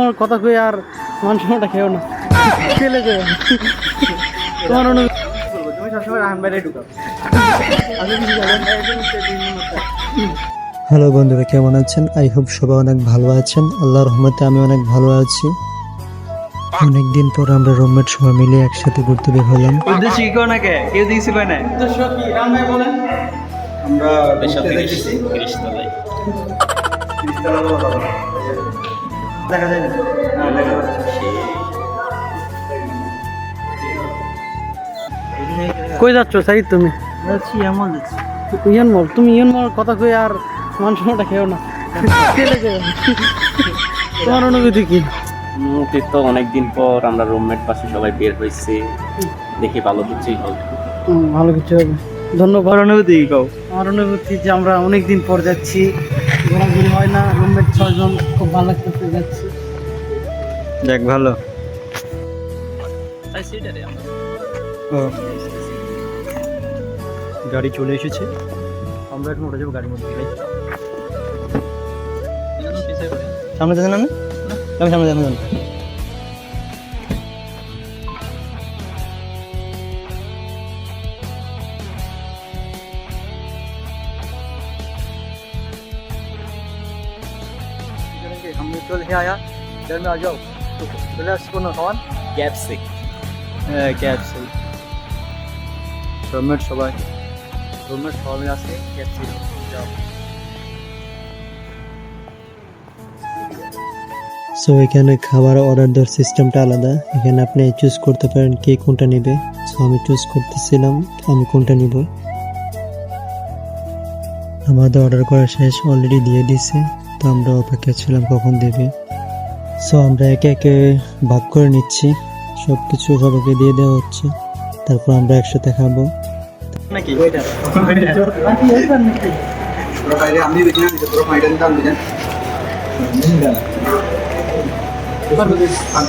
মর কথা কই আর মান সময়টা খেও না। খেলে যে। তোমার অনুভূতি তুমি সবসময় রাহান বাইরে ঢুকাও আমি কিছু জানি না হ্যালো বন্ধুরা কেমন আছেন? আই হোপ সবাই অনেক ভালো আছেন। আল্লাহর রহমতে আমি অনেক ভালো আছি। অনেকদিন পর আমরা রুমমেট সবাই মিলে একসাথে ঘুরতে বের হলাম। উদ্দেশ্য কি কেউ না কে? কেউ কয় নাই উদ্দেশ্য কি? রাম ভাই বলেন। আমরা বেশা ঘুরতে তিরিশ দেখেছি। দেখা যায় না? হ্যাঁ, দেখা যাচ্ছে। কই যাচ্ছ সাইদ তুমি? যাচ্ছি এমন যাচ্ছি। ইয়ন মল তুমি ইয়ন মল কথা কই আর মান সময়টা খেও না। তোমার অনুভূতি কি? মুক্তি তো অনেকদিন পর আমরা রুমমেট পাশে সবাই বের হয়েছি। দেখি ভালো কিছুই হবে ভালো কিছু হবে। ধন্যবাদ। অনুভূতি কি কও? আমার অনুভূতি যে আমরা অনেক দিন পর যাচ্ছি। ঘোরাঘুরি হয় না রুমমেট খুব ভালো লাগতেছে যাচ্ছি। যাক ভালো। গাড়ি চলে এসেছে। আমরা এখন উঠে যাব গাড়ির মধ্যে সামনে যাচ্ছেন আমি আমি সামনে যাচ্ছেন हम चल के आया इधर में आ जाओ तो रिलैक्स को ना खान ক্যাপসি হ্যাঁ ক্যাপসি রুমমেট সবাই রুমমেট সবাই আছে ক্যাপসি যাও সো এখানে খাবার অর্ডার দেওয়ার সিস্টেমটা আলাদা এখানে আপনি চুজ করতে পারেন কে কোনটা নেবে সো আমি চুজ করতেছিলাম আমি কোনটা নিব আমাদের অর্ডার করা শেষ অলরেডি দিয়ে দিছে তো আমরা অপেক্ষা ছিলাম কখন দেবে। সো আমরা একে একে ভাগ করে নিচ্ছি। সব কিছু সবাইকে দিয়ে দেওয়া হচ্ছে। তারপর আমরা একসাথে খাব। নাকি?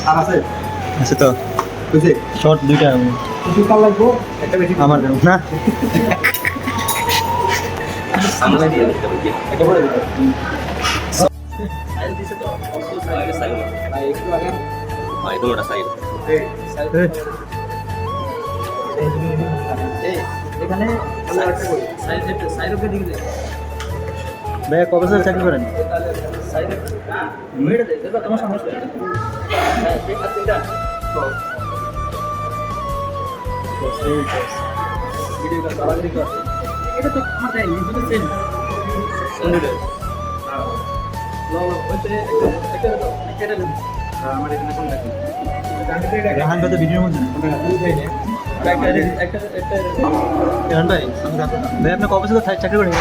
না আছে আচ্ছা তো। শর্ট দুইটা কিছু কাল লাগবো একটা বেশি আমার না সামনে দিয়ে দিতে হবে একটা বলে দিবো। এগুলোটা সাইড এখানে ভাইয়া কবে স্যার চাকরি করেন আমার এখানে কোনটা কি রাহান ভাই তো ভিডিওর মধ্যে রাহান ভাই ভাই আপনি কবে স্যার চাকরি করেন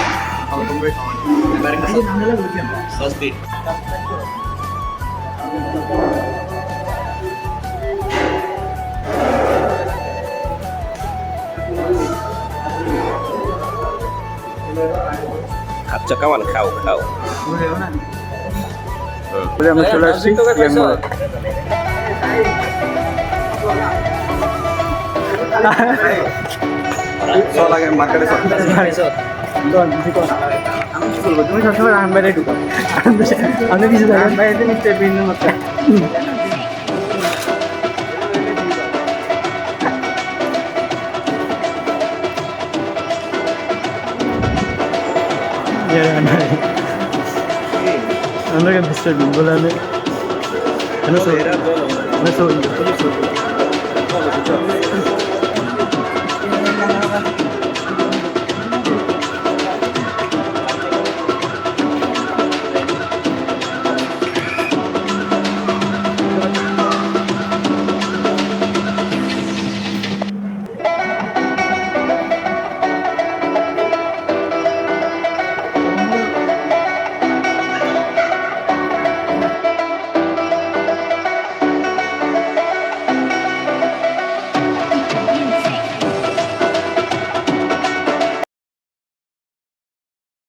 আমার তোমরাই খাওয়ানি সস দিন খাচ্ছ কেমন খাও খাও আমরা চলে আসছি তুমি সবসময় রাহান বাইরে ঢুকাও আমি কিছু জানি বাইরে নিশ্চয়ই ভিন্ন মাত্রা রাহান ভাই আমরা কেন মিস্টার বিন বলে আমি কেন সো কেন সো